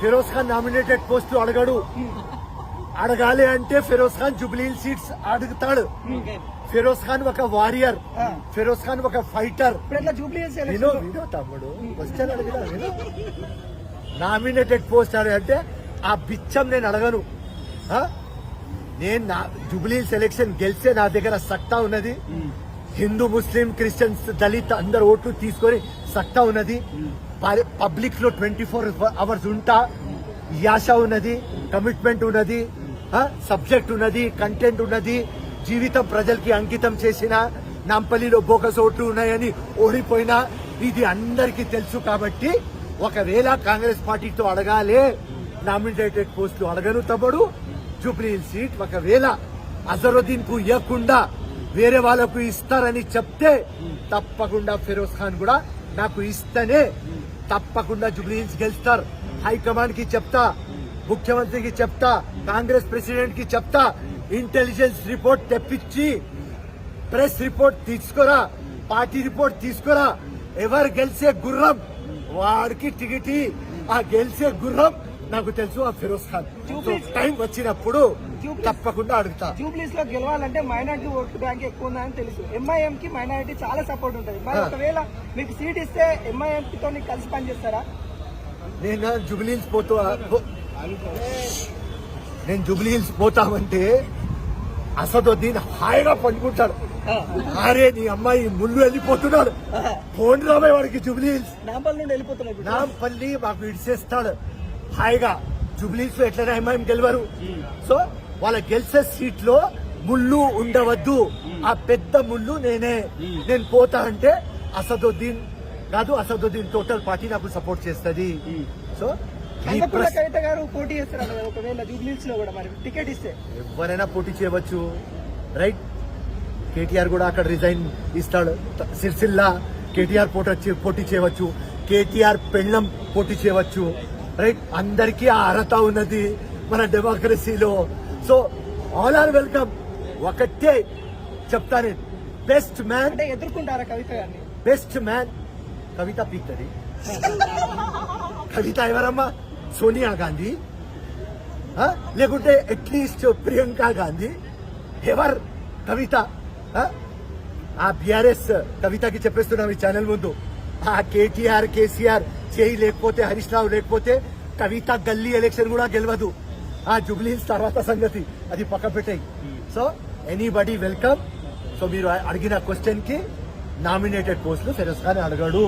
Firoz Khan nominated post అడగడు. అడగాలి అంటే ఫిరోజ్ ఖాన్ జుబ్లీ సీట్స్ అడుగుతాడు. ఫిరోజ్ ఖాన్ ఒక వారియర్ ఫిరోజ్ ఖాన్ ఒక ఫైటర్ వినో వినో తమ్ముడు క్వశ్చన్ అడిగినా వినో. నామినేటెడ్ పోస్ట్ అంటే ఆ బిచ్చం నేను అడగను? నేను నా జుబ్లీ సెలెక్షన్ గెలిస్తే నా దగ్గర సత్తా ఉన్నది. హిందూ ముస్లిం క్రిస్టియన్స్ దళిత్ అందరు ఓట్లు తీసుకొని సత్తా ఉన్నది. పబ్లిక్లో ట్వంటీ ఫోర్ అవర్స్ ఉంటా. యాశ ఉన్నది కమిట్మెంట్ ఉన్నది సబ్జెక్ట్ ఉన్నది కంటెంట్ ఉన్నది. జీవితం ప్రజలకి అంకితం చేసిన నాంపల్లిలో బోకస్ ఓట్లు ఉన్నాయని ఓడిపోయినా ఇది అందరికీ తెలుసు కాబట్టి ఒకవేళ కాంగ్రెస్ పార్టీతో అడగాలే నామినేటెడ్ పోస్టులు అడగను తమ్ముడు. జూబ్లీ సీట్ ఒకవేళ అజరుద్దీన్కు ఇవ్వకుండా వేరే వాళ్ళకు ఇస్తారని చెప్తే తప్పకుండా ఫిరోజ్ ఖాన్ కూడా నాకు ఇస్తేనే తప్పకుండా జూబ్లీహిల్స్ గెలుస్తారు. హైకమాండ్కి చెప్తా ముఖ్యమంత్రికి చెప్తా కాంగ్రెస్ ప్రెసిడెంట్కి చెప్తా ఇంటెలిజెన్స్ రిపోర్ట్ తెప్పించి ప్రెస్ రిపోర్ట్ తీసుకురా పార్టీ రిపోర్ట్ తీసుకురా. ఎవరు గెలిచే గుర్రం? వాడికి టికెట్ ఆ గెలిచే గుర్రం నాకు తెలుసు ఆ ఫిరోజ్ ఖాన్. టైం వచ్చినప్పుడు తప్పకుండా అడుగుతా. జూబ్లీస్లో గెలవాలంటే మైనార్టీ ఓటు బ్యాంక్ ఎక్కువ ఉందని తెలుసు. ఎంఐఎం కి మైనారిటీ చాలా సపోర్ట్ ఉంటుంది. మరి ఒకవేళ మీకు సీట్ ఇస్తే ఎంఐఎం తో కలిసి పనిచేస్తారా? నేను జూబ్లీ హిల్స్ పోతా నేను జూబ్లీ హిల్స్ పోతామంటే అసదుద్దీన్ హాయిగా పండుకుంటాడు అరే నీ అమ్మాయి ముళ్ళు వెళ్ళిపోతున్నాడు. ఫోన్ రాబోయే వాడికి జూబ్లీ హిల్స్ నాంపల్ నుండి. నాంపల్లి మాకు ఇడిసేస్తాడు. హాయిగా జూబ్లీస్లో ఎట్లైనా ఎంఐఎం గెలవరు. సో వాళ్ళ గెలిచే సీట్లో ముళ్ళు ఉండవద్దు. ఆ పెద్ద ముళ్ళు నేనే. నేను పోతా అంటే అసదుద్దీన్ కాదు అసదుద్దీన్ టోటల్ పార్టీ నాకు సపోర్ట్ చేస్తుంది. సో కవిత గారు పోటీ చేస్తారు ఒకవేళ జూబ్లీస్లో కూడా మరి టికెట్ ఇస్తే. ఎవరైనా పోటీ చేయవచ్చు. రైట్? కేటీఆర్ కూడా అక్కడ రిజైన్ ఇస్తాడు. సిరిసిల్ల కేటీఆర్ పోటీ పోటీ చేయవచ్చు. కేటీఆర్ పెళ్ళం పోటీ చేయవచ్చు. రైట్ అందరికీ ఆ అర్హత ఉన్నది మన డెమోక్రసీలో సో ఆల్ ఆర్ వెల్కమ్ ఒకటే చెప్తా నేను బెస్ట్ మ్యాన్ ఎదుర్కొంటారా కవిత గారిని? బెస్ట్ మ్యాన్ కవిత పీక్తది కవిత ఎవరమ్మా? సోనియా గాంధీ? లేకుంటే అట్లీస్ట్ ప్రియాంక గాంధీ. ఎవర్? కవిత. ఆ? ఆ బిఆర్ఎస్ కవితకి చెప్పేస్తున్నాం ఈ ఛానల్ ముందు. ఆ కేటీఆర్ కేసీఆర్ చేయి లేకపోతే హరీష్ రావు లేకపోతే కవిత గల్లీ ఎలక్షన్ కూడా గెలవదు. ఆ జుబ్లీస్ తర్వాత సంగతి. అది పక్క పెట్టాయి. సో ఎనీబడి వెల్కమ్ సో మీరు అడిగిన క్వశ్చన్కి నామినేటెడ్ పోస్టులు ఫిరోజ్ ఖాన్ అడగడు.